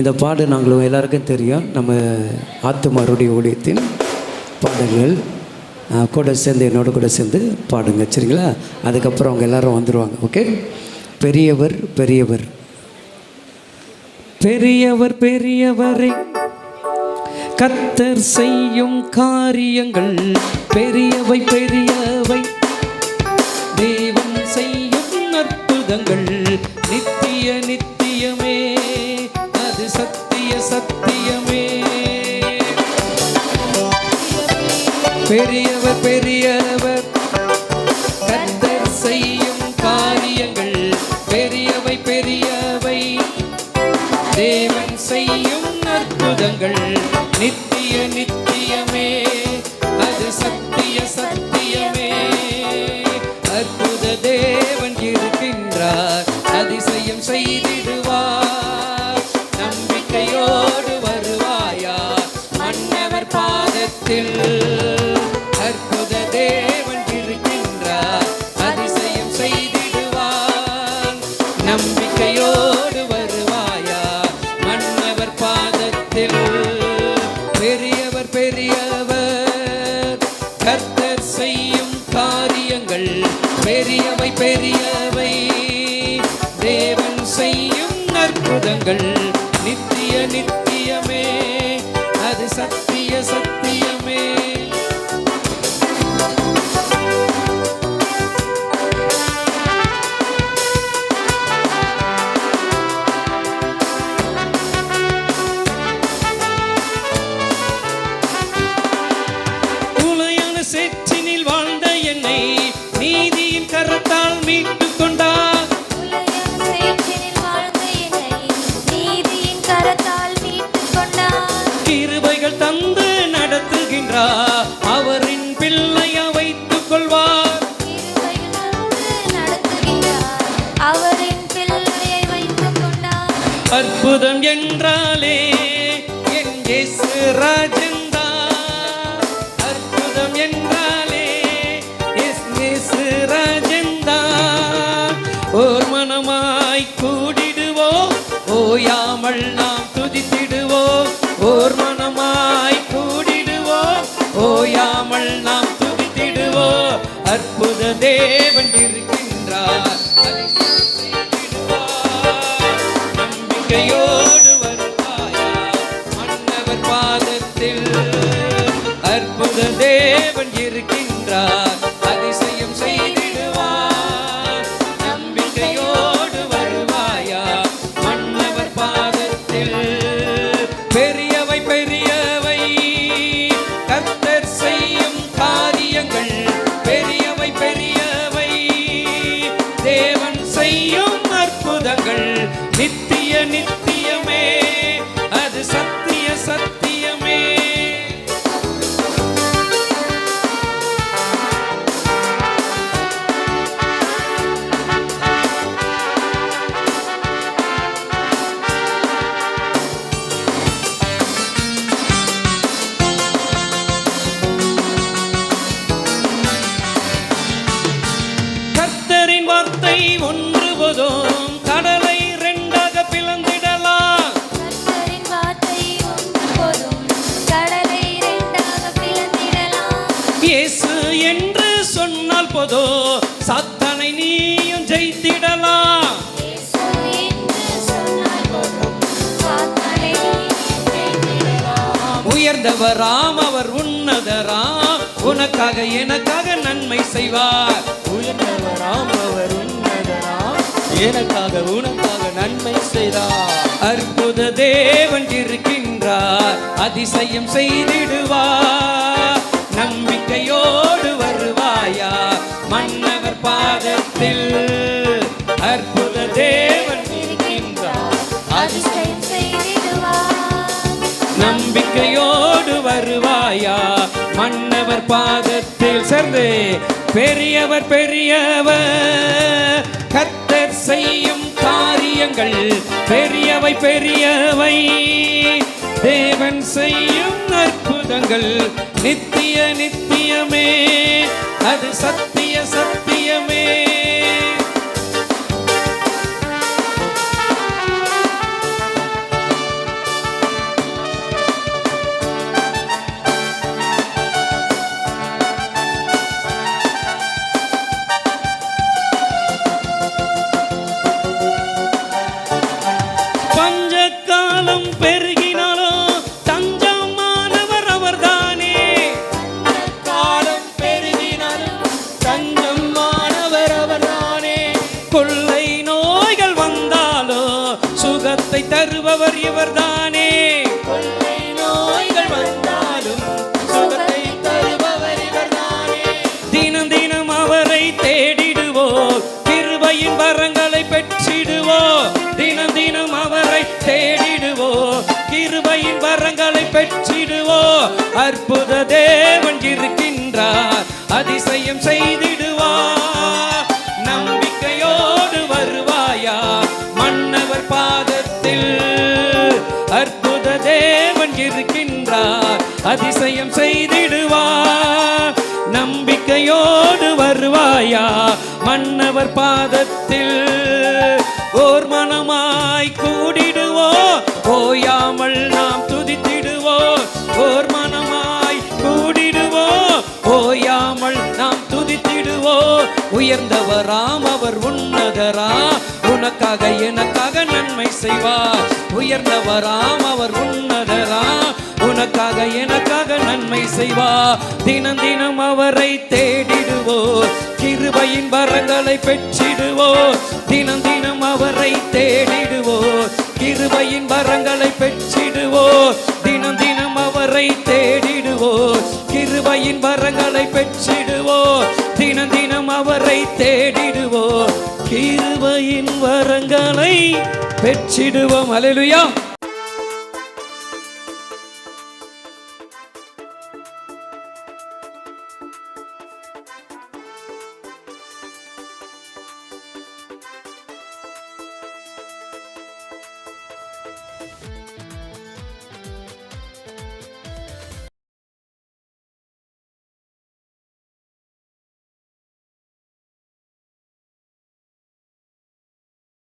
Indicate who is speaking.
Speaker 1: இந்த பாடு நாங்கள் எல்லாருக்கும் தெரியும். நம்ம ஆத்துமாருடைய ஊழியத்தின் பாடல்கள். கூட சேர்ந்து என்னோட கூட சேர்ந்து பாடுங்க சரிங்களா? அதுக்கப்புறம் அவங்க எல்லாரும் வந்துடுவாங்க ஓகே? பெரியவர் பெரியவர். பெரியவர் பெரியவரை கத்தர் செய்யும் காரியங்கள் பெரியவை பெரியவை. அற்புதங்கள் நித்திய நித்தியமே அது சத்திய சத்தியமே. பெரியவர் பெரியவர் கத்தர் செய்யும் காரியங்கள் பெரியவை பெரியவை. தேவன் செய்யும் அற்புதங்கள் நித்திய நித்தியமே அது சத்திய சத்தியமே. அற்புத தேவன் இருக்கின்றார் அதிசயம் செய்திடுவார். நம்பிக்கையோடு வருவாயா? மன்னவர் பாதத்தில் அற்புத தேவன் இருக்கின்றார். அதிசயம் செய்திடுவார் நம்பிக்கையோடு மீட்டுக் கொண்டார். கிருபைகள் தந்து நடத்துகின்றார் அவரின் பிள்ளையா வைத்துக் கொள்வார். அற்புதம் என்றாலே என் ராஜ. ஓர் மனமாய் கூடிடுவோம் ஓயாமல் நாம் துதித்திடுவோம் ஓர் மனமாய் கூடிடுவோம் ஓயாமல் நாம் துதித்திடுவோம் அற்புத தேவன் இருக்கின்றார். நம்பிக்கையோடு வருவாயா? மன்னவர் பாதத்தில் அற்புத தேவன் இருக்கின்றார். என்று சொன்னால் போதோ சாத்தானை நீயும் ஜெயித்திடலாம். உயர்ந்தவராம் அவர் உன்னதராம். உனக்காக எனக்காக நன்மை செய்வார்.
Speaker 2: உயர்ந்தவராம் அவர் உன்னதராம். எனக்காக உனக்காக நன்மை செய்தார்.
Speaker 1: அற்புத தேவன் இருக்கின்றார். அதிசயம் செய்திடுவார். தாயா மன்னவர் பாதத்தில் சேர்ந்து பெரியவர் பெரியவர். கத்தர் செய்யும் காரியங்கள் பெரியவை பெரியவை. தேவன் செய்யும் அற்புதங்கள் நித்திய நித்தியமே. அது சத்திய சத்தியமே. கிருபையின் வரங்களை பெற்றிடுவோ. அற்புத தேவன் இருக்கின்றார் அதிசயம் செய்திடுவார் நம்பிக்கையோடு வருவாயா மன்னவர் பாதத்தில். அற்புத தேவன் இருக்கின்றார் அதிசயம் செய்திடுவார் நம்பிக்கையோடு வருவாயா மன்னவர் பாதத்தில். ஓர் மனமாய் அவராம் அவர் உன்னதரா? உனக்காக எனக்காக நன்மை செய்வார் உயர்ந்தவராம் அவர் உன்னதரா? உனக்காக எனக்காக நன்மை செய்வார் தினம் தினம் அவரை தேடிடுவோ கிருபையின் வரங்களை பெற்றிடுவோ தினம் தினம் அவரை தேடிடுவோ கிருபையின் வரங்களை பெற்றிடுவோ தினம் தினம் அவரை தேடிடுவோ கிருபையின் வரங்களை பெற்றிடுவோ தினம் தினம் அவரை தேடிடுவோம். கிருபையின் வரங்களை பெற்றிடுவோம். அலையிலுயா